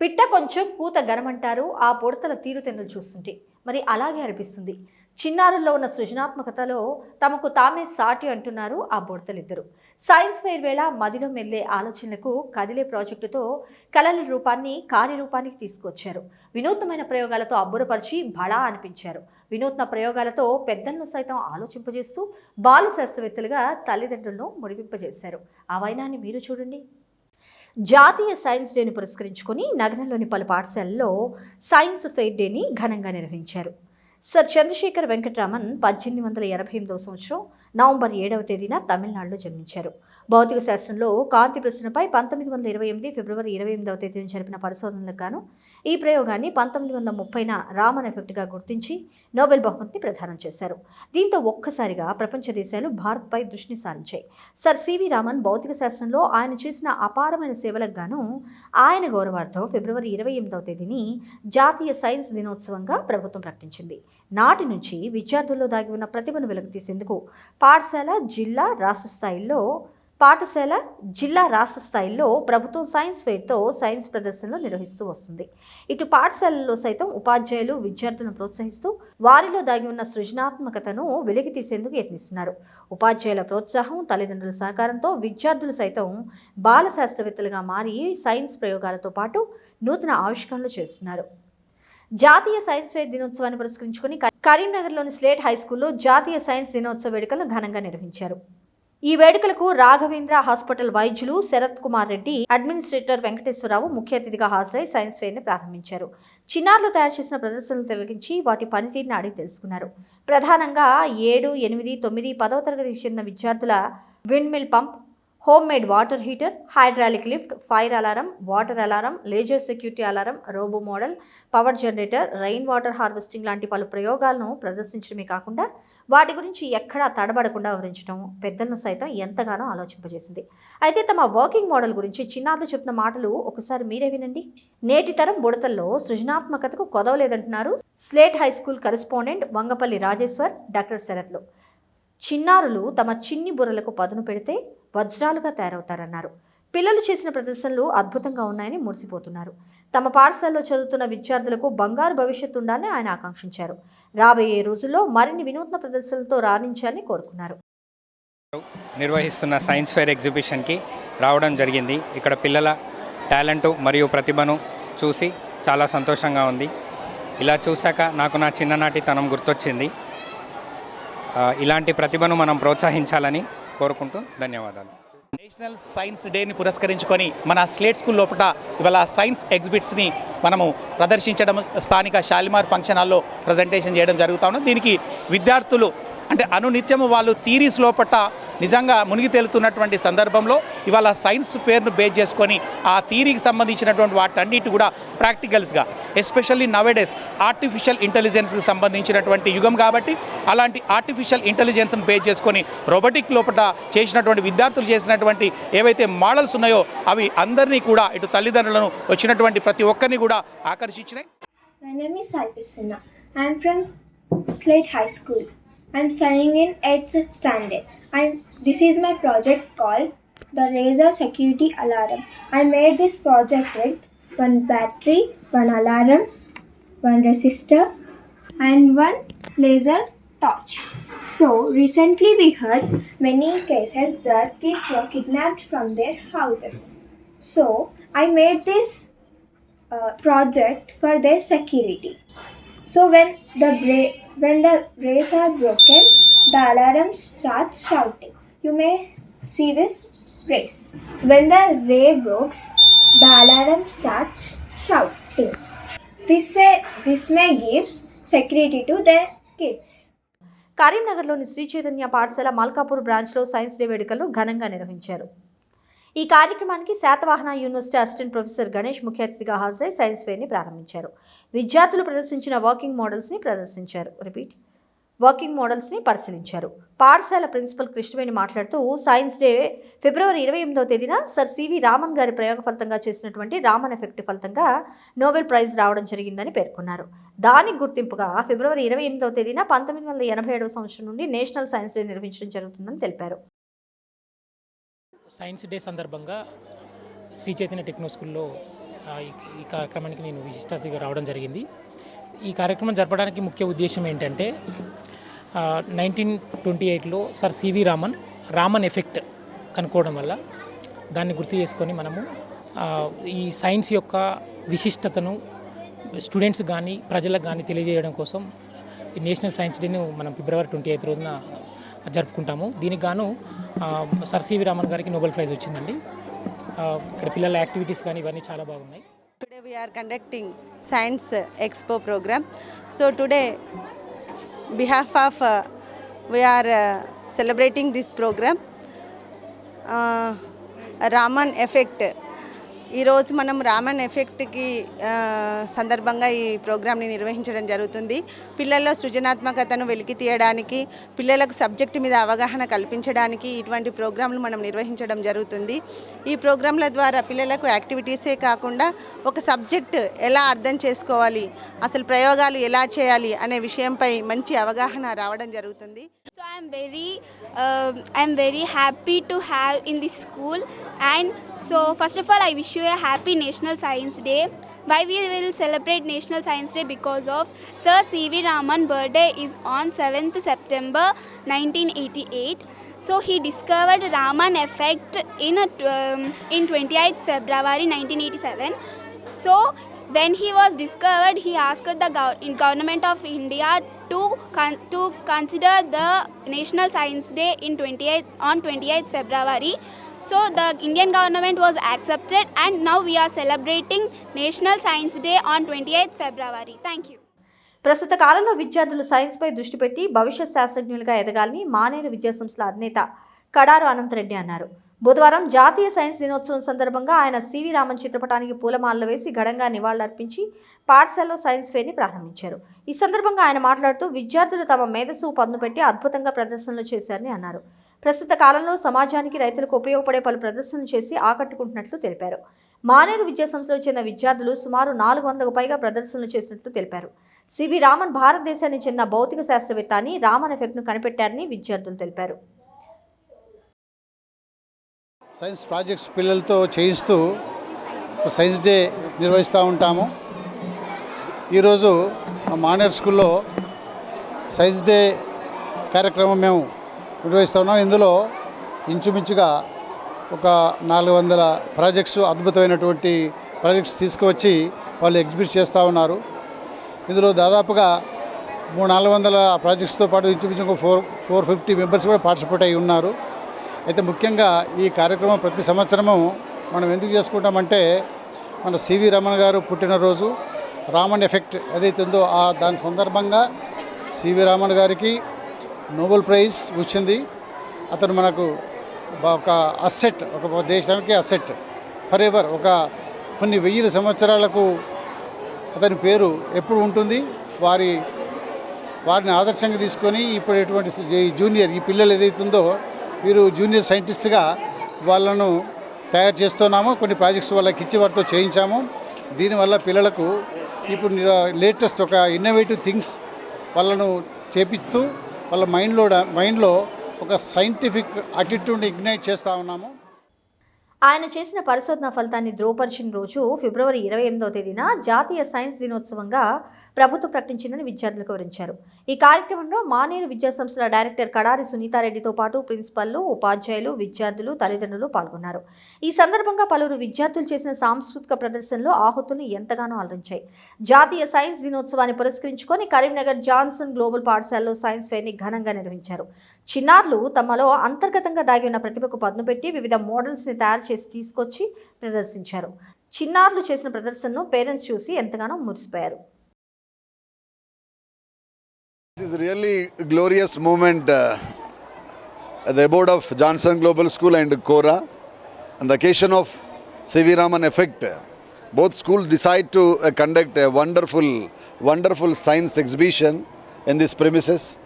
పిట్ట కొంచెం కూత గనమంటారు ఆ పొడతల తీరుతెన్నులు చూస్తుంటే. మరి అలాగే అనిపిస్తుంది. చిన్నారుల్లో ఉన్న సృజనాత్మకతలో తమకు తామే సాటి అంటున్నారు ఆ బుడతలిద్దరు. సైన్స్ ఫెయిర్ వేళ మదిలో మెల్లే ఆలోచనలకు కదిలే ప్రాజెక్టుతో కళల రూపాన్ని కార్యరూపానికి తీసుకొచ్చారు. వినూత్నమైన ప్రయోగాలతో అబ్బురపరిచి బళా అనిపించారు. వినూత్న ప్రయోగాలతో పెద్దలను సైతం ఆలోచింపజేస్తూ బాల శాస్త్రవేత్తలుగా తల్లిదండ్రులను ముడిపింపజేశారు. ఆ వైనాన్ని మీరు చూడండి. జాతీయ సైన్స్ డేని పురస్కరించుకొని నగరంలోని పలు పాఠశాలల్లో సైన్స్ ఫెయిర్ డేని ఘనంగా నిర్వహించారు. సర్ చంద్రశేఖర్ వెంకటరామన్ పద్దెనిమిది వందల ఎనభై ఎనిమిదవ సంవత్సరం నవంబర్ ఏడవ తేదీన తమిళనాడులో జన్మించారు. భౌతిక శాస్త్రంలో కాంతి ప్రశ్నపై పంతొమ్మిది వందల ఇరవై ఎనిమిది ఫిబ్రవరి ఇరవై ఎనిమిదవ తేదీన జరిపిన పరిశోధనలకు గాను ఈ ప్రయోగాన్ని పంతొమ్మిది వందల ముప్పైన రామన్ ఎఫెక్ట్గా గుర్తించి నోబెల్ బహుమతిని ప్రదానం చేశారు. దీంతో ఒక్కసారిగా ప్రపంచ దేశాలు భారత్పై దృష్టిని సారించాయి. సర్ సివి రామన్ భౌతిక శాస్త్రంలో ఆయన చేసిన అపారమైన సేవలకు గాను ఆయన గౌరవార్థం ఫిబ్రవరి ఇరవై ఎనిమిదవ తేదీని జాతీయ సైన్స్ దినోత్సవంగా ప్రభుత్వం ప్రకటించింది. నాటి నుంచి విద్యార్థుల్లో దాగి ఉన్న ప్రతిభను వెలుగు తీసేందుకు పాఠశాల జిల్లా రాష్ట్ర స్థాయిల్లో పాఠశాల జిల్లా రాష్ట్ర స్థాయిలో ప్రభుత్వం సైన్స్ ఫెయిర్తో సైన్స్ ప్రదర్శనలు నిర్వహిస్తూ వస్తుంది. ఇటు పాఠశాలల్లో సైతం ఉపాధ్యాయులు విద్యార్థులను ప్రోత్సహిస్తూ వారిలో దాగి ఉన్న సృజనాత్మకతను వెలికి తీసేందుకు యత్నిస్తున్నారు. ఉపాధ్యాయుల ప్రోత్సాహం తల్లిదండ్రుల సహకారంతో విద్యార్థులు సైతం బాల శాస్త్రవేత్తలుగా మారి సైన్స్ ప్రయోగాలతో పాటు నూతన ఆవిష్కరణలు చేస్తున్నారు. జాతీయ సైన్స్ ఫెయిర్ దినోత్సవాన్ని పురస్కరించుకుని కరీంనగర్లోని స్లేట్ హై స్కూల్లో జాతీయ సైన్స్ దినోత్సవ వేడుకలను ఘనంగా నిర్వహించారు. ఈ వేడుకలకు రాఘవేంద్ర హాస్పిటల్ వైద్యులు శరత్ కుమార్ రెడ్డి అడ్మినిస్ట్రేటర్ వెంకటేశ్వరరావు ముఖ్య అతిథిగా హాజరై సైన్స్ ఫెయిర్ని ప్రారంభించారు. చిన్నారులు తయారు చేసిన ప్రదర్శనలు తొలగించి వాటి పనితీరుని అడిగి తెలుసుకున్నారు. ప్రధానంగా ఏడు ఎనిమిది తొమ్మిది పదవ తరగతికి చెందిన విద్యార్థుల windmill pump homemade water heater hydraulic lift fire alarm water alarm laser security alarm robo model power generator rain water harvesting లాంటి పలు ప్రయోగాలను ప్రదర్శించడమే కాకుండా వాటి గురించి ఎక్కడా తడబడకుండా వివరించడం పెద్దలను సైతం ఎంతగానో ఆలోచింపజేసింది. అయితే తమ వర్కింగ్ మోడల్ గురించి చిన్నారులు చెప్పిన మాటలు ఒకసారి మీరే వినండి. నేటి తరం బుడతల్లో సృజనాత్మకతకు కొదవలేదంటున్నారు slate high school correspondent Vangapalli Rajeshwar doctor శరత్లు. చిన్నారులు తమ చిన్ని బుర్రలకు పదును పెడితే వజ్రాలుగా తయారవుతారన్నారు. పిల్లలు చేసిన ప్రదర్శనలు అద్భుతంగా ఉన్నాయని మురిసిపోతున్నారు. తమ పాఠశాలలో చదువుతున్న విద్యార్థులకు బంగారు భవిష్యత్తు ఉండాలని ఆయన ఆకాంక్షించారు. రాబోయే రోజుల్లో మరిన్ని వినూత్న ప్రదర్శనలతో రాణించాలని కోరుకున్నారు. నిర్వహిస్తున్న సైన్స్ ఫెయిర్ ఎగ్జిబిషన్కి రావడం జరిగింది. ఇక్కడ పిల్లల టాలెంట్ మరియు ప్రతిభను చూసి చాలా సంతోషంగా ఉంది. ఇలా చూశాక నాకు నా చిన్ననాటి తనం గుర్తొచ్చింది. ఇలాంటి ప్రతిభను మనం ప్రోత్సహించాలని కోరుకుంటూ ధన్యవాదాలు. నేషనల్ సైన్స్ డేని పురస్కరించుకొని మన స్లేట్ స్కూల్ లోపల ఇవాళ సైన్స్ ఎగ్జిబిట్స్ని మనము ప్రదర్శించడం స్థానిక షాలిమార్ ఫంక్షన్ హాల్లో ప్రజెంటేషన్ చేయడం జరుగుతూ ఉన్నది. దీనికి విద్యార్థులు అంటే అనునిత్యము వాళ్ళు థీరీస్ లోపట నిజంగా మునిగి తేలుతున్నటువంటి సందర్భంలో ఇవాళ సైన్స్ పేరును బేస్ చేసుకొని ఆ థీరీకి సంబంధించినటువంటి వాటన్నిటి కూడా ప్రాక్టికల్స్గా ఎస్పెషల్లీ నవేడేస్ ఆర్టిఫిషియల్ ఇంటెలిజెన్స్కి సంబంధించినటువంటి యుగం కాబట్టి అలాంటి ఆర్టిఫిషియల్ ఇంటెలిజెన్స్ని బేస్ చేసుకొని రోబోటిక్ లోపల చేసినటువంటి విద్యార్థులు చేసినటువంటి ఏవైతే మోడల్స్ ఉన్నాయో అవి అందరినీ కూడా ఇటు తల్లిదండ్రులను వచ్చినటువంటి ప్రతి ఒక్కరిని కూడా ఆకర్షించినాయి My name is I am from Slate High School. I am studying in 8th standard. I this is my project called the Laser Security Alarm. I made this project with one battery, one alarm, one resistor, and one laser torch. So recently we heard many cases that kids were kidnapped from their houses. So I made this uh, project for their security. So when the bray when the brays are broken the alarm start shouting you may see this brays when the ray brokes the alarm start shouting this a this may gives security to the kids కరీంనగర్లోని శ్రీ చైతన్య పాఠశాల మల్కాపూర్ బ్రాంచ్లో science day వేడుకలు ఘనంగా నిర్వహించారు. ఈ కార్యక్రమానికి Satavahana university assistant professor Ganesh ముఖ్య అతిథిగా హాజరై సైన్స్ ఫేర్ని ప్రారంభించారు. విద్యార్థులు ప్రదర్శించిన వర్కింగ్ మోడల్స్ని ప్రదర్శించారు. రిపీట్. వర్కింగ్ మోడల్స్ని పరిశీలించారు. పాఠశాల ప్రిన్సిపల్ కృష్ణవేణి మాట్లాడుతూ సైన్స్ డే ఫిబ్రవరి ఇరవై ఎనిమిదవ తేదీన సర్ సివి రామన్ గారి ప్రయోగ ఫలితంగా చేసినటువంటి రామన్ ఎఫెక్ట్ ఫలితంగా నోబెల్ ప్రైజ్ రావడం జరిగిందని పేర్కొన్నారు. దానికి గుర్తింపుగా ఫిబ్రవరి ఇరవై ఎనిమిదవ తేదీన పంతొమ్మిది వందల ఎనభై ఏడవ సంవత్సరం నుండి నేషనల్ సైన్స్ డే నిర్వహించడం జరుగుతుందని తెలిపారు. సైన్స్ డే సందర్భంగా శ్రీ చైతన్య టెక్నో స్కూల్లో ఈ- కార్యక్రమానికి నేను విశిష్ట రావడం జరిగింది. ఈ కార్యక్రమం జరపడానికి ముఖ్య ఉద్దేశం ఏంటంటే నైన్టీన్ ట్వంటీ ఎయిట్లో sir C V Raman Raman effect కనుక్కోవడం వల్ల దాన్ని గుర్తు చేసుకొని మనము ఈ సైన్స్ యొక్క విశిష్టతను స్టూడెంట్స్ కానీ ప్రజలకు కానీ తెలియజేయడం కోసం నేషనల్ సైన్స్ డేను మనం ఫిబ్రవరి ట్వంటీ ఎయిత్ రోజున జరుపుకుంటాము. దీనికి గాను సర్ సివి రామన్ గారికి నోబెల్ ప్రైజ్ వచ్చిందండి. ఇక్కడ పిల్లల యాక్టివిటీస్ కానీ ఇవన్నీ చాలా బాగున్నాయి. Today we are conducting science expo program so today behalf of we are celebrating this program Raman effect ఈరోజు మనం రామన్ ఎఫెక్ట్కి సందర్భంగా ఈ ప్రోగ్రామ్ని నిర్వహించడం జరుగుతుంది. పిల్లల్లో సృజనాత్మకతను వెలికి తీయడానికి పిల్లలకు సబ్జెక్టు మీద అవగాహన కల్పించడానికి ఇటువంటి ప్రోగ్రాంలు మనం నిర్వహించడం జరుగుతుంది. ఈ ప్రోగ్రాంల ద్వారా పిల్లలకు యాక్టివిటీసే కాకుండా ఒక సబ్జెక్ట్ ఎలా అర్థం చేసుకోవాలి అసలు ప్రయోగాలు ఎలా చేయాలి అనే విషయంపై మంచి అవగాహన రావడం జరుగుతుంది. So I'm very, uh, I'm very happy to have in this school. And so first of all, I wish you a happy National Science Day. Why we will celebrate National Science Day because of Sir C.V. Raman birthday is on 7th September 1988. So he discovered Raman effect in a, um, in 28th February 1987. So when he was discovered, he asked the gov- in government of India to con- to consider the National Science Day in 28th on 28th February. So the Indian government was accepted, and now we are celebrating National Science Day on 28th February. Thank you. ప్రస్తుత కాలంలో విద్యార్థులు సైన్స్పై దృష్టి పెట్టి భవిష్యత్ శాస్త్రజ్ఞులుగా ఎదగాలని మానేరు విద్యాసంస్థల అధినేత కడారు అనంతరెడ్డి అన్నారు బుధవారం జాతీయ సైన్స్ దినోత్సవం సందర్భంగా ఆయన సివి రామన్ చిత్రపటానికి పూలమాలలు వేసి ఘనంగా నివాళులర్పించి పాఠశాలలో సైన్స్ ఫెయిర్ని ప్రారంభించారు. ఈ సందర్భంగా ఆయన మాట్లాడుతూ విద్యార్థులు తమ మేధస్సు పన్నుపెట్టి అద్భుతంగా ప్రదర్శనలు చేశారని అన్నారు. ప్రస్తుత కాలంలో సమాజానికి రైతులకు ఉపయోగపడే పలు ప్రదర్శనలు చేసి ఆకట్టుకుంటున్నట్లు తెలిపారు. మానేరు విద్యాసంస్థలో చెందిన విద్యార్థులు సుమారు నాలుగు వందలకు పైగా ప్రదర్శనలు చేసినట్లు తెలిపారు. సివి రామన్ భారతదేశానికి చెందిన భౌతిక శాస్త్రవేత్త అని రామన్ ఎఫెక్ట్ను కనిపెట్టారని విద్యార్థులు తెలిపారు. సైన్స్ ప్రాజెక్ట్స్ పిల్లలతో చేయిస్తూ సైన్స్ డే నిర్వహిస్తూ ఉంటాము. ఈరోజు మానేర్ స్కూల్లో సైన్స్ డే కార్యక్రమం మేము నిర్వహిస్తూ ఉన్నాం. ఇందులో ఇంచుమించుగా ఒక నాలుగు వందల ప్రాజెక్ట్స్ అద్భుతమైనటువంటి ప్రాజెక్ట్స్ తీసుకువచ్చి వాళ్ళు ఎగ్జిబిట్ చేస్తూ ఉన్నారు. ఇందులో దాదాపుగా మూడు నాలుగు వందల ప్రాజెక్ట్స్తో పాటు ఇంచుమించు ఒక ఫోర్ ఫోర్ ఫిఫ్టీ మెంబర్స్ కూడా పార్టిసిపేట్ అయి ఉన్నారు. అయితే ముఖ్యంగా ఈ కార్యక్రమం ప్రతి సంవత్సరము మనం ఎందుకు చేసుకుంటామంటే మన సివి రమణ గారు పుట్టినరోజు రామన్ ఎఫెక్ట్ ఏదైతే ఉందో ఆ దాని సందర్భంగా సివి రామన్ గారికి నోబెల్ ప్రైజ్ వచ్చింది. అతను మనకు ఒక అసెట్ ఒక దేశానికి అసెట్ ఫర్ ఎవర్ ఒక కొన్ని వెయ్యి సంవత్సరాలకు అతని పేరు ఎప్పుడు ఉంటుంది? వారి వారిని ఆదర్శంగా తీసుకొని ఇప్పుడు ఎటువంటి జూనియర్ ఈ పిల్లలు ఏదైతుందో వీరు జూనియర్ సైంటిస్ట్గా వాళ్ళను తయారు చేస్తున్నాము. కొన్ని ప్రాజెక్ట్స్ వాళ్ళకి ఇచ్చి వారితో చేయించాము. దీనివల్ల పిల్లలకు ఇప్పుడు లేటెస్ట్ ఒక ఇన్నోవేటివ్ థింగ్స్ వాళ్ళను చేపిస్తూ వాళ్ళ మైండ్లో మైండ్లో ఒక సైంటిఫిక్ అటిట్యూడ్ ఇగ్నైట్ చేస్తూ ఉన్నాము. ఆయన చేసిన పరిశోధన ఫలితాన్ని ధృవపరిచిన రోజు ఫిబ్రవరి ఇరవై ఎనిమిదవ తేదీన జాతీయ సైన్స్ దినోత్సవంగా ప్రభుత్వం ప్రకటించిందని విద్యార్థులకు వివరించారు. ఈ కార్యక్రమంలో మానేరు విద్యాసంస్థల డైరెక్టర్ కడారి సునీతారెడ్డితో పాటు ప్రిన్సిపల్లు ఉపాధ్యాయులు విద్యార్థులు తల్లిదండ్రులు పాల్గొన్నారు. ఈ సందర్భంగా పలువురు విద్యార్థులు చేసిన సాంస్కృతిక ప్రదర్శనలు ఆహుతులు ఎంతగానో అలరించాయి. జాతీయ సైన్స్ దినోత్సవాన్ని పురస్కరించుకొని కరీంనగర్ జాన్సన్ గ్లోబల్ పాఠశాలలో సైన్స్ ఫెయిర్ని ఘనంగా నిర్వహించారు. చిన్నారులు తమలో అంతర్గతంగా దాగి ఉన్న ప్రతిభకు పదును పెట్టి వివిధ మోడల్స్ని తయారు చేసి తీసుకొచ్చి ప్రదర్శించారు చిన్నారులు చేసిన ప్రదర్శనను పేరెంట్స్ చూసి ఎంతగానో మురిసిపోయారు This is really a glorious moment uh, at the abode of Johnson Global School and Cora on the occasion of C.V. Raman effect. Both schools decide to uh, conduct a wonderful, wonderful science exhibition in this premises.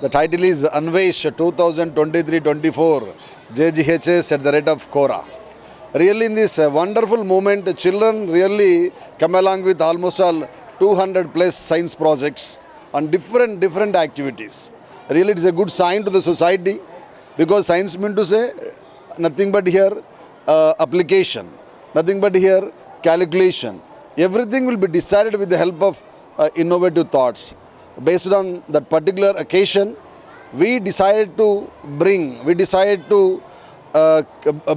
The title is Anvesh 2023-24 JGHS at the rate of Cora. Really, in this uh, wonderful moment, children really come along with almost all 200 plus science projects on different different activities. Really, it is a good sign to the society because science mean to say nothing but here uh, application, nothing but here calculation. Everything will be decided with the help of uh, innovative thoughts. Based on that particular occasion, we decided to bring, we decided to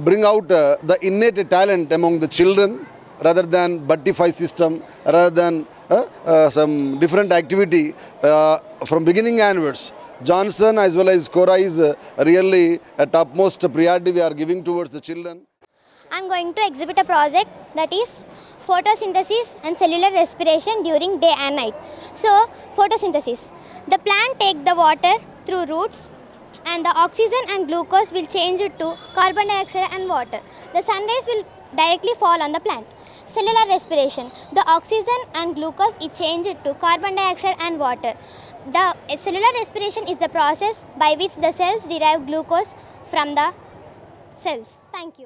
bring out uh, the innate talent among the children rather than Buttify system, rather than uh, uh, some different activity uh, from beginning onwards. Johnson as well as Cora is uh, really a topmost priority we are giving towards the children. I'm going to exhibit a project that is photosynthesis and cellular respiration during day and night. So, photosynthesis. The plant take the water through roots and the oxygen and glucose will change it to carbon dioxide and water. The sunrays will directly fall on the plant. Cellular respiration. The oxygen and glucose is changed to carbon dioxide and water. The cellular respiration is the process by which the cells derive glucose from the cells. Thank you.